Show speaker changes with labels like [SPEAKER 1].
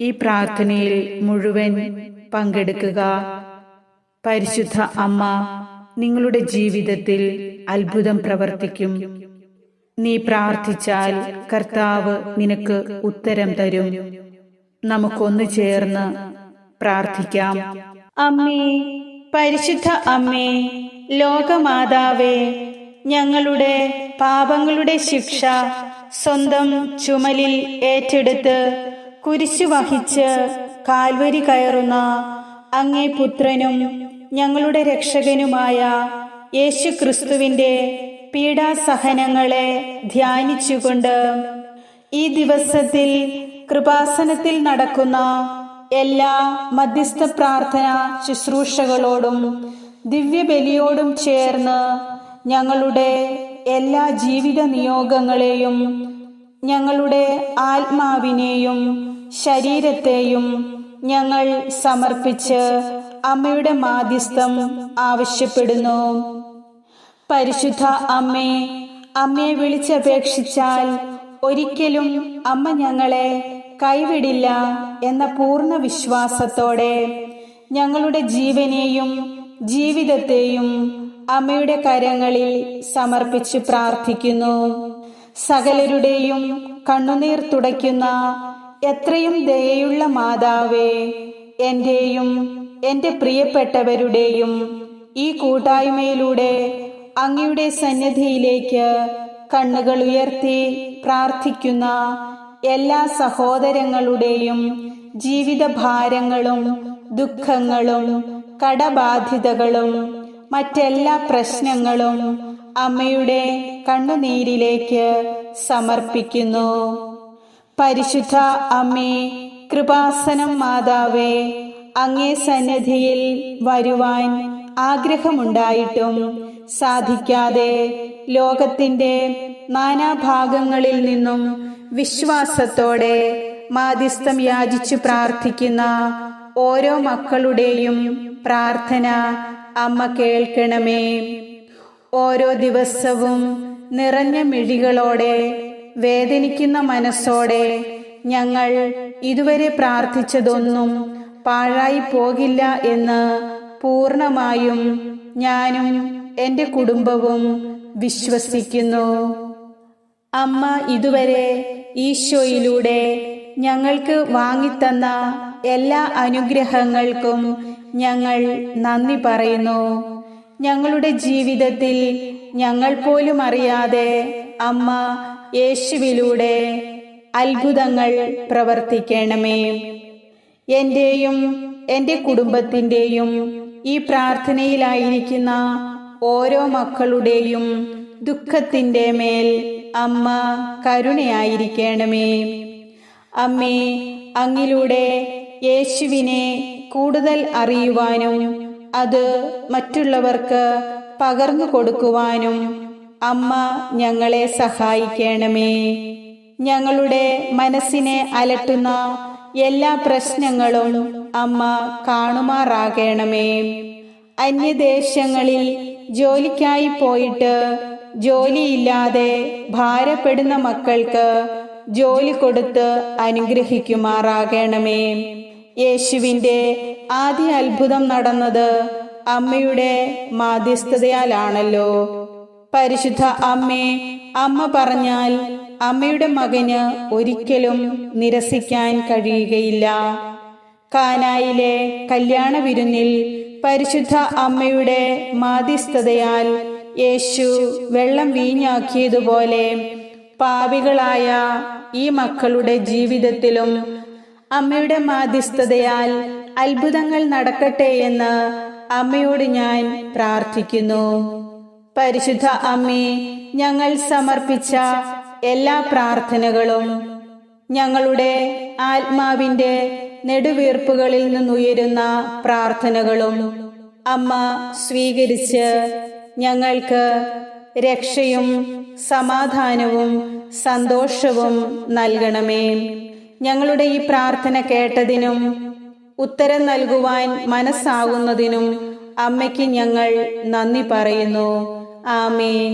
[SPEAKER 1] ഈ പ്രാർത്ഥനയിൽ മുഴുവൻ പങ്കെടുക്കുക. പരിശുദ്ധ അമ്മ നിങ്ങളുടെ ജീവിതത്തിൽ അത്ഭുതം പ്രവർത്തിക്കും. നീ പ്രാർത്ഥിച്ചാൽ കർത്താവ് നിനക്ക് ഉത്തരം തരും. നമുക്കൊന്ന് ചേർന്ന് പ്രാർത്ഥിക്കാം.
[SPEAKER 2] അമ്മേ പരിശുദ്ധ അമ്മേ ലോകമാതാവേ ഞങ്ങളുടെ പാപങ്ങളുടെ ശിക്ഷ സ്വന്തം ചുമലിൽ ഏറ്റെടുത്ത് കുരിശു വഹിച്ച് കാൽവരി കയറുന്ന അങ്ങേ പുത്രനും ഞങ്ങളുടെ രക്ഷകനുമായ യേശു ക്രിസ്തുവിന്റെ പീഡാസഹനങ്ങളെ ധ്യാനിച്ചുകൊണ്ട് ഈ ദിവസത്തിൽ കൃപാസനത്തിൽ നടക്കുന്ന എല്ലാ മധ്യസ്ഥ പ്രാർത്ഥന ശുശ്രൂഷകളോടും ദിവ്യബലിയോടും ചേർന്ന് ഞങ്ങളുടെ എല്ലാ ജീവിത നിയോഗങ്ങളെയും ഞങ്ങളുടെ ആത്മാവിനെയും ശരീരത്തെയും ഞങ്ങൾ സമർപ്പിച്ച് അമ്മയുടെ മാധ്യസ്ഥം ആവശ്യപ്പെടുന്നു. പരിശുദ്ധ അമ്മേ അമ്മയെ വിളിച്ചപേക്ഷിച്ചാൽ ഒരിക്കലും അമ്മ ഞങ്ങളെ കൈവിടില്ല എന്ന പൂർണ വിശ്വാസത്തോടെ ഞങ്ങളുടെ ജീവനെയും ജീവിതത്തെയും അമ്മയുടെ കരങ്ങളിൽ സമർപ്പിച്ച് പ്രാർത്ഥിക്കുന്നു. സകലരുടെയും കണ്ണുനീർ തുടയ്ക്കുന്ന എത്രയും ദയയുള്ള മാതാവേ എന്റെയും എന്റെ പ്രിയപ്പെട്ടവരുടെയും ഈ കൂട്ടായ്മയിലൂടെ അങ്ങയുടെ സന്നിധിയിലേക്ക് കണ്ണുകൾ ഉയർത്തി പ്രാർത്ഥിക്കുന്ന എല്ലാ സഹോദരങ്ങളുടെയും ജീവിത ഭാരങ്ങളും ദുഃഖങ്ങളും കടബാധിതകളും മറ്റെല്ലാ പ്രശ്നങ്ങളും അമ്മയുടെ കണ്ണുനീരിലേക്ക് സമർപ്പിക്കുന്നു. പരിശുദ്ധ അമ്മേ കൃപാസനം മാതാവേ അങ്ങേ സന്നിധിയിൽ വരുവാൻ ആഗ്രഹമുണ്ടായിട്ടും സാധിക്കാതെ ലോകത്തിന്റെ നാനാഭാഗങ്ങളിൽ നിന്നും വിശ്വാസത്തോടെ മാധ്യസ്ഥം യാചിച്ചു പ്രാർത്ഥിക്കുന്ന ഓരോ മക്കളുടെയും പ്രാർത്ഥന അമ്മ കേൾക്കണമേ. ഓരോ ദിവസവും നിറഞ്ഞ മിഴികളോടെ വേദനിക്കുന്ന മനസ്സോടെ ഞങ്ങൾ ഇതുവരെ പ്രാർത്ഥിച്ചതൊന്നും പാഴായി പോകില്ല എന്ന് പൂർണമായും ഞാനും എന്റെ കുടുംബവും വിശ്വസിക്കുന്നു. അമ്മ ഇതുവരെ ഈശോയിലൂടെ ഞങ്ങൾക്ക് വാങ്ങിത്തന്ന എല്ലാ അനുഗ്രഹങ്ങൾക്കും ഞങ്ങൾ നന്ദി പറയുന്നു. ഞങ്ങളുടെ ജീവിതത്തിൽ ഞങ്ങൾ പോലും അറിയാതെ അമ്മ യേശുവിലൂടെ അത്ഭുതങ്ങൾ പ്രവർത്തിക്കണമേ. എന്റെയും എന്റെ കുടുംബത്തിന്റെയും ഈ പ്രാർത്ഥനയിലായിരിക്കുന്ന ഓരോ മക്കളുടെയും ദുഃഖത്തിന്റെ മേൽ അമ്മ കരുണയായിരിക്കണമേ. അമ്മേ അങ്ങിലൂടെ യേശുവിനെ കൂടുതൽ അറിയുവാനും അത് മറ്റുള്ളവർക്ക് പകർന്നു കൊടുക്കുവാനും അമ്മ ഞങ്ങളെ സഹായിക്കണമേ. ഞങ്ങളുടെ മനസ്സിനെ അലട്ടുന്ന എല്ലാ പ്രശ്നങ്ങളും അമ്മ കാണുമാറാകണമേ. അന്യദേശങ്ങളിൽ ജോലിക്കായി പോയിട്ട് ജോലിയില്ലാതെ ഭാരപ്പെടുന്ന മക്കൾക്ക് ജോലി കൊടുത്ത് അനുഗ്രഹിക്കുമാറാകണമേ. യേശുവിന്റെ ആദ്യ അത്ഭുതം നടന്നത് അമ്മയുടെ മാധ്യസ്ഥതയാലാണല്ലോ. പരിശുദ്ധ അമ്മേ അമ്മ പറഞ്ഞാൽ അമ്മയുടെ മകന് ഒരിക്കലും നിരസിക്കാൻ കഴിയുകയില്ല. കാനായിലെ കല്യാണ വിരുന്നിൽ പരിശുദ്ധ അമ്മയുടെ മാധ്യസ്ഥതയാൽ യേശു വെള്ളം വീഞ്ഞാക്കിയതുപോലെ പാപികളായ ഈ മക്കളുടെ ജീവിതത്തിലും അമ്മയുടെ മാധ്യസ്ഥതയാൽ അത്ഭുതങ്ങൾ നടക്കട്ടെ എന്ന് അമ്മയോട് ഞാൻ പ്രാർത്ഥിക്കുന്നു. പരിശുദ്ധ അമ്മേ ഞങ്ങൾ സമർപ്പിച്ച എല്ലാ പ്രാർത്ഥനകളും ഞങ്ങളുടെ ആത്മാവിന്റെ നെടുവീർപ്പുകളിൽ നിന്നുയരുന്ന പ്രാർത്ഥനകളും അമ്മ സ്വീകരിച്ച് ഞങ്ങൾക്ക് രക്ഷയും സമാധാനവും സന്തോഷവും നൽകണമേ. ഞങ്ങളുടെ ഈ പ്രാർത്ഥന കേട്ടതിനും ഉത്തരം നൽകുവാൻ മനസ്സാകുന്നതിനും അമ്മയ്ക്ക് ഞങ്ങൾ നന്ദി പറയുന്നു. ആമേൻ